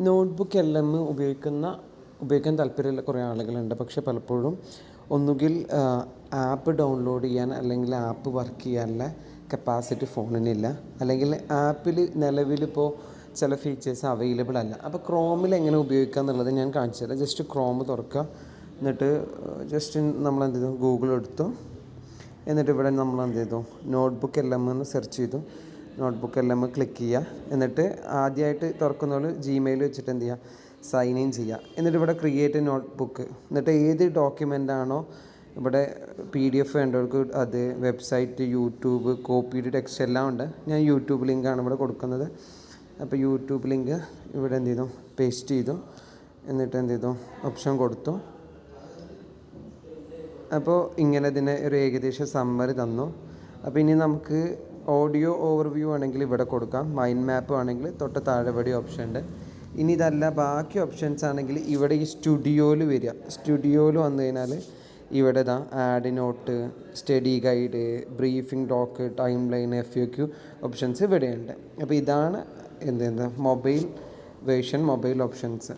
Notebook L M ഉപയോഗിക്കുന്ന ഉപയോഗിക്കാൻ താല്പര്യമുള്ള കുറേ ആളുകളുണ്ട്. പക്ഷേ പലപ്പോഴും ഒന്നുകിൽ ആപ്പ് ഡൗൺലോഡ് ചെയ്യാൻ അല്ലെങ്കിൽ ആപ്പ് വർക്ക് ചെയ്യാനുള്ള കപ്പാസിറ്റി ഫോണിനില്ല. അല്ലെങ്കിൽ ആപ്പിൽ നിലവിലിപ്പോൾ ചില ഫീച്ചേഴ്സ് അവൈലബിൾ അല്ല. അപ്പോൾ ക്രോമിൽ എങ്ങനെ ഉപയോഗിക്കുക എന്നുള്ളത് ഞാൻ കാണിച്ചു തരാം. ജസ്റ്റ് ക്രോം തുറക്കുക. എന്നിട്ട് ജസ്റ്റ് നമ്മൾ എന്ത് ചെയ്തു? ഗൂഗിൾ എടുത്തു. എന്നിട്ട് ഇവിടെ നമ്മൾ എന്ത് ചെയ്തു? നോട്ട്ബുക്ക് എല്ലാം എന്ന് സെർച്ച് ചെയ്തു. നോട്ട്ബുക്ക് എല്ലാം ക്ലിക്ക് ചെയ്യുക. എന്നിട്ട് ആദ്യമായിട്ട് തുറക്കുന്നവർ ജിമെയിൽ വെച്ചിട്ട് എന്ത് ചെയ്യുക? സൈൻ ഇൻ ചെയ്യുക. എന്നിട്ട് ഇവിടെ ക്രിയേറ്റ് നോട്ട്ബുക്ക് എന്നിട്ട് ഏത് ഡോക്യുമെന്റ് ആണോ ഇവിടെ പി ഡി എഫ് വേണ്ടവർക്ക് അത് വെബ്സൈറ്റ് യൂട്യൂബ് കോപ്പിഡ് ടെക്സ്റ്റ് എല്ലാം ഉണ്ട്. ഞാൻ യൂട്യൂബ് ലിങ്കാണ് ഇവിടെ കൊടുക്കുന്നത്. അപ്പോൾ യൂട്യൂബ് ലിങ്ക് ഇവിടെ എന്ത് ചെയ്തു? പേസ്റ്റ് ചെയ്തു. എന്നിട്ട് എന്ത് ചെയ്തു? ഓപ്ഷൻ കൊടുത്തു. അപ്പോൾ ഇങ്ങനെ ഇതിനെ ഒരു ഏകദേശ സമ്മറി തന്നു. അപ്പോൾ ഇനി നമുക്ക് ഓഡിയോ ഓവർവ്യൂ ആണെങ്കിൽ ഇവിടെ കൊടുക്കാം. മൈൻഡ് മാപ്പ് ആണെങ്കിൽ തൊട്ട് താഴെപടി ഓപ്ഷൻ ഉണ്ട്. ഇനി ഇതല്ല ബാക്കി ഓപ്ഷൻസ് ആണെങ്കിൽ ഇവിടെ ഈ സ്റ്റുഡിയോയിൽ വരിക. സ്റ്റുഡിയോയിൽ വന്നു കഴിഞ്ഞാൽ ഇവിടെ ഇതാ add note study guide briefing doc timeline F U Q options ഇവിടെയുണ്ട്. അപ്പോൾ ഇതാണ് എന്ത് എന്താ? Mobile version mobile options